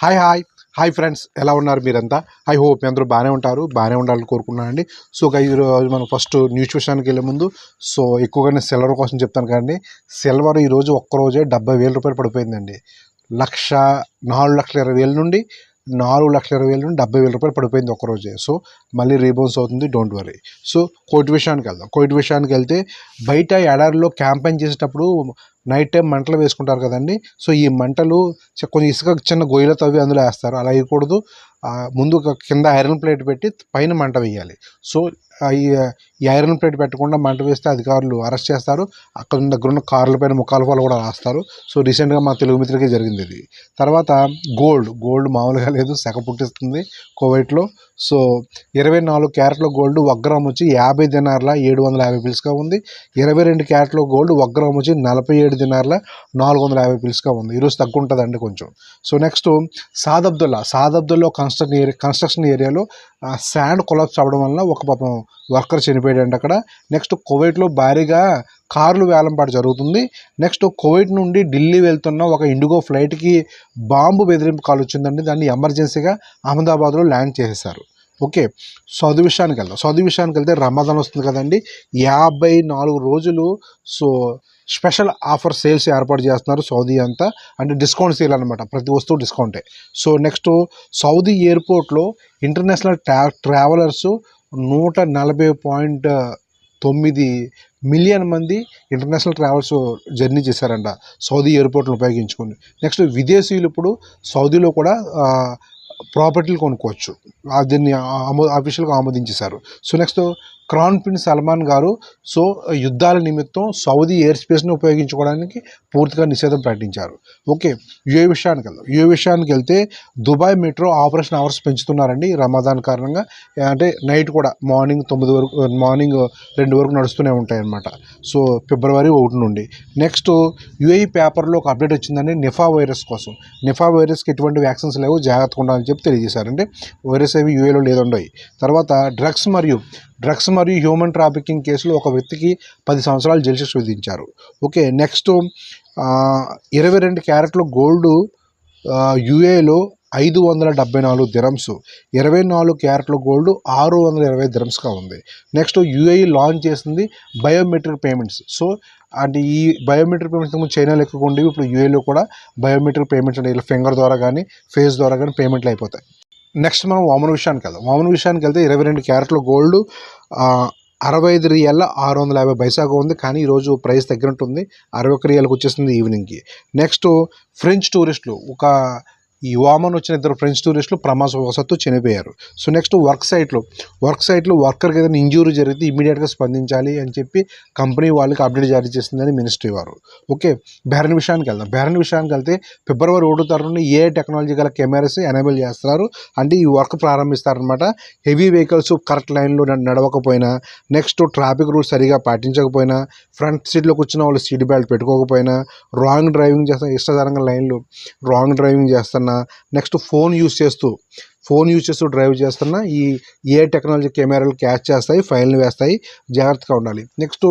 Hi hi. Hi friends ఎలా ఉన్నారు మీరంతా? ఐ హోప్ మీ అందరూ బాగానే ఉంటారు బాగానే ఉండాలని కోరుకున్నానండి సో గై ఈరోజు మనం ఫస్ట్ న్యూస్ విషయానికి వెళ్ళే ముందు సో ఎక్కువగా నేను సిల్వర్ కోసం చెప్తాను కానీ సిల్వర్ ఈరోజు ఒక్కరోజే డెబ్బై వేల రూపాయలు పడిపోయిందండి. లక్ష నాలుగు లక్షల ఇరవై వేల నుండి నాలుగు లక్షల ఇరవై వేల నుండి డెబ్బై వేల రూపాయలు పడిపోయింది ఒకరోజే సో మళ్ళీ రీబౌన్స్ అవుతుంది. డోంట్ వరీ సో కోటి విషయానికి వెళ్దాం. కోటి విషయానికి వెళ్తే బయట ఎడారిలో క్యాంపెయిన్ చేసేటప్పుడు నైట్ టైం మంటలు వేసుకుంటారు కదండి. సో ఈ మంటలు కొంచెం ఇసుక చిన్న గొయ్యలు తవ్వి అందులో వేస్తారు. అలా వేయకూడదు. ముందు కింద ఐరన్ ప్లేట్ పెట్టి పైన మంట వేయాలి. సో ఈ ఐరన్ ప్లేట్ పెట్టకుండా మంట వేస్తే అధికారులు అరెస్ట్ చేస్తారు. అక్కడ ఉన్న దగ్గర ఉన్న కార్ల పైన ముఖాలు పాలు కూడా రాస్తారు. సో రీసెంట్గా మా తెలుగు మిత్రులకి జరిగింది ఇది. తర్వాత గోల్డ్ గోల్డ్ మామూలుగా లేదు సెక పుట్టిస్తుంది కోవైట్లో. సో ఇరవై నాలుగు క్యారెట్ల గోల్డ్ ఒక గ్రామ్ వచ్చి యాభై దినార్ల ఏడు వందల యాభై పిల్స్గా ఉంది. ఇరవై రెండు క్యారెట్ల గోల్డ్ ఒక గ్రామ్ వచ్చి నలభై ఏడు దినార్ల నాలుగు వందల యాభై పిల్స్గా ఉంది. ఈరోజు తగ్గుంటుందండి కొంచెం. సో నెక్స్ట్ సాదబ్దుల్లా సాదబ్దుల్లో కన్స్ట్రక్షన్ ఏరియా కన్స్ట్రక్షన్ ఏరియాలో శాండ్ కొలాప్స్ అవ్వడం వల్ల ఒక పాపం వర్కర్ చనిపోయాడండి అక్కడ. నెక్స్ట్ కువైట్లో భారీగా కార్లు వేలంపాటు జరుగుతుంది. నెక్స్ట్ కువైట్ నుండి ఢిల్లీ వెళ్తున్న ఒక ఇండిగో ఫ్లైట్కి బాంబు బెదిరింపు కాల్ వచ్చిందండి దాన్ని ఎమర్జెన్సీగా అహ్మదాబాద్లో ల్యాండ్ చేసేసారు ఓకే సౌదీ విషయానికి వెళ్దాం. సౌదీ విషయానికి వెళ్తే రమదాన్ వస్తుంది కదండి. యాభై నాలుగు రోజులు సో స్పెషల్ ఆఫర్ సేల్స్ ఏర్పాటు చేస్తున్నారు సౌదీ అంతా. అంటే డిస్కౌంట్ సేల్ అనమాట ప్రతి వస్తువు డిస్కౌంటే. సో నెక్స్ట్ సౌదీ ఎయిర్పోర్ట్లో ఇంటర్నేషనల్ ట్రా ట్రావెలర్స్ నూట నలభై పాయింట్ తొమ్మిది మిలియన్ మంది ఇంటర్నేషనల్ ట్రావెల్స్ జర్నీ చేశారంట. సౌదీ ఎయిర్పోర్ట్ను ఉపయోగించుకొని. నెక్స్ట్ విదేశీయులు ఇప్పుడు సౌదీలో కూడా ప్రాపర్టీలు కొనుక్కోవచ్చు. దీన్ని ఆమో అఫీషియల్గా ఆమోదించేశారు. So next crown prince Salman గారు సో యుద్ధాల నిమిత్తం సౌదీ ఎయిర్ స్పేస్ని ఉపయోగించుకోవడానికి పూర్తిగా నిషేధం ప్రకటించారు. ఓకే యుఏ విషయానికి వెళ్దాం. యుఏ విషయానికి వెళ్తే దుబాయ్ మెట్రో ఆపరేషన్ అవర్స్ పెంచుతున్నారండి రమదాన్ కారణంగా. అంటే నైట్ కూడా మార్నింగ్ తొమ్మిది వరకు మార్నింగ్ రెండు వరకు నడుస్తూనే ఉంటాయన్నమాట. సో ఫిబ్రవరి ఒకటి నుండి. నెక్స్ట్ యుఏఈ పేపర్లో ఒక అప్డేట్ వచ్చిందండి నిఫా వైరస్ కోసం. నిఫా వైరస్కి ఎటువంటి వ్యాక్సిన్స్ లేవు జాగ్రత్తగా ఉండాలని చెప్పి తెలియజేశారంటే వైరస్ ఏవి యూఏలో లేదుండవు తర్వాత డ్రగ్స్ మరియు డ్రగ్స్ మరియు హ్యూమన్ ట్రాఫికింగ్ కేసులో ఒక వ్యక్తికి పది సంవత్సరాలు జైలు శిక్ష విధించారు. ఓకే నెక్స్ట్ ఇరవై రెండు క్యారెట్లు గోల్డ్ యుఏలో ఐదు వందల డెబ్బై నాలుగు దిరమ్స్ ఇరవై నాలుగు క్యారెట్ల గోల్డ్ ఆరు వందల ఇరవై దిరమ్స్గా ఉంది. నెక్స్ట్ యుఏఈ లాంచ్ చేసింది బయోమెట్రిక్ పేమెంట్స్. సో అంటే ఈ బయోమెట్రిక్ పేమెంట్స్ ముందు చైనాలో ఎక్కువ ఉండేవి ఇప్పుడు యూఏలో కూడా బయోమెట్రిక్ పేమెంట్స్ అంటే ఇలా ఫింగర్ ద్వారా కానీ ఫేస్ ద్వారా కానీ పేమెంట్లు అయిపోతాయి. నెక్స్ట్ మనం వామన్ విషయానికి వెళ్దాం. వామన విషయానికి వెళ్తే ఇరవై రెండు క్యారెట్ల గోల్డ్ అరవై ఐదు రియల్ల ఆరు వందల యాభై పైసాగా ఉంది. కానీ ఈరోజు ప్రైస్ తగ్గినట్టుంది. అరవై ఒక రియల్కి వచ్చేసింది ఈవినింగ్కి. నెక్స్ట్ ఫ్రెంచ్ టూరిస్టులు ఒక ఈ వామన్ వచ్చిన ఇద్దరు ఫ్రెంచ్ టూరిస్టులు ప్రమాదవశత్తు చనిపోయారు. సో నెక్స్ట్ వర్క్ సైట్లో వర్క్ సైట్లో వర్కర్కి ఏదైనా ఇంజూరీ జరిగితే ఇమీడియట్గా స్పందించాలి అని చెప్పి కంపెనీ వాళ్ళకి అప్డేట్ జారీ చేసిందని మినిస్ట్రీ వారు. ఓకే బెహ్రన్ విషయానికి వెళ్దాం. బ్యారన్ విషయానికి వెళ్తే ఫిబ్రవరి ఒకటో తారీఖు ఏ టెక్నాలజీ గల కెమెరాస్ ఎనేబుల్ చేస్తున్నారు? అంటే ఈ వర్క్ ప్రారంభిస్తారనమాట హెవీ వెహికల్స్ కరెక్ట్ లైన్లో నడవకపోయినా నెక్స్ట్ ట్రాఫిక్ రూల్స్ సరిగా పాటించకపోయినా ఫ్రంట్ సీట్లో కూర్చున్న వాళ్ళు సీట్ బెల్ట్ పెట్టుకోకపోయినా రాంగ్ డ్రైవింగ్ చేస్తున్న ఇష్టకరంగా లైన్లో రాంగ్ డ్రైవింగ్ చేస్తున్నా నెక్స్ట్ ఫోన్ యూస్ చేస్తూ ఫోన్ యూజ్ చేస్తూ డ్రైవ్ చేస్తున్న ఈ ఏ టెక్నాలజీ కెమెరాలు క్యాచ్ చేస్తాయి ఫైల్ని వేస్తాయి జాగ్రత్తగా ఉండాలి. నెక్స్ట్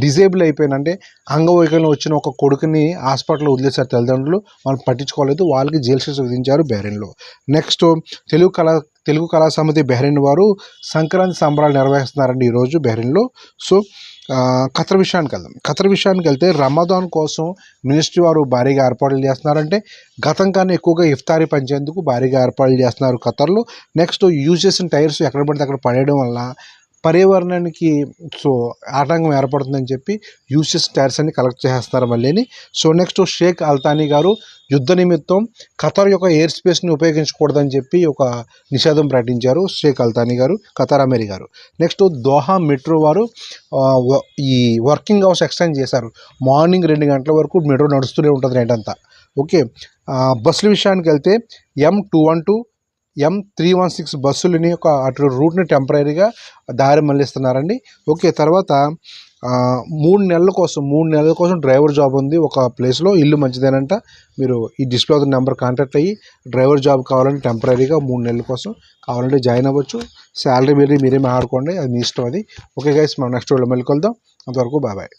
డిజేబుల్ అయిపోయినంటే అంగవైకల్యం వచ్చిన ఒక కొడుకుని హాస్పిటల్లో వదిలేశారు తల్లిదండ్రులు. వాళ్ళు పట్టించుకోలేదు. వాళ్ళకి జైలు శిక్ష విధించారు బెహ్రెన్లో నెక్స్ట్ తెలుగు కళా తెలుగు కళా సమితి బెహ్రెన్ వారు సంక్రాంతి సంబరాలు నిర్వహిస్తున్నారండి ఈరోజు బెహ్రెన్లో. సో ఖతర్ విషయానికి వెళ్దాం. ఖతర్ విషయానికి వెళ్తే రమదాన్ కోసం మినిస్ట్రీ వారు భారీగా ఏర్పాట్లు చేస్తున్నారంటే గతం కన్నా ఎక్కువగా ఇఫ్తారీ పంచేందుకు భారీగా ఏర్పాట్లు చేస్తున్నారు ఖతర్లో. నెక్స్ట్ యూజ్ చేసిన టైర్స్ ఎక్కడ పడితే అక్కడ పడేయడం వల్ల పర్యావరణానికి సో ఆటంకం ఏర్పడుతుందని చెప్పి యూసెస్ టైర్స్ అన్ని కలెక్ట్ చేస్తారు మళ్ళీని. So next Sheikh Al Thani గారు యుద్ధ నిమిత్తం ఖతర్ యొక్క ఎయిర్ స్పేస్ని ఉపయోగించకూడదని చెప్పి ఒక నిషేధం ప్రకటించారు షేక్ అల్తానీ గారు ఖతర్ అమీర్ గారు. నెక్స్ట్ దోహా మెట్రో వారు వ- ఈ వర్కింగ్ అవర్స్ ఎక్స్టెండ్ చేశారు. మార్నింగ్ రెండు గంటల వరకు మెట్రో నడుస్తూనే ఉంటుంది నైట్ అంతా. ఓకే బస్సుల విషయానికి వెళ్తే M two one two M three one six బస్సులని ఒక అటు రూట్ని టెంపరీగా దారి మళ్ళిస్తున్నారండి. ఓకే తర్వాత మూడు నెలల కోసం మూడు నెలల కోసం డ్రైవర్ జాబ్ ఉంది ఒక ప్లేస్లో ఇల్లు మంచిదేనంట. మీరు ఈ డిస్ప్లే అవుతున్న నెంబర్ కాంటాక్ట్ అయ్యి డ్రైవర్ జాబ్ కావాలంటే టెంపరీగా మూడు నెలల కోసం కావాలంటే జాయిన్ అవ్వచ్చు. శాలరీ మీరు మీరేమి ఆడుకోండి అది మీ ఇష్టం అది. ఓకే గైస్ మనం నెక్స్ట్ వీడియో మళ్ళీ కలుద్దాం. అంతవరకు బాబాయ్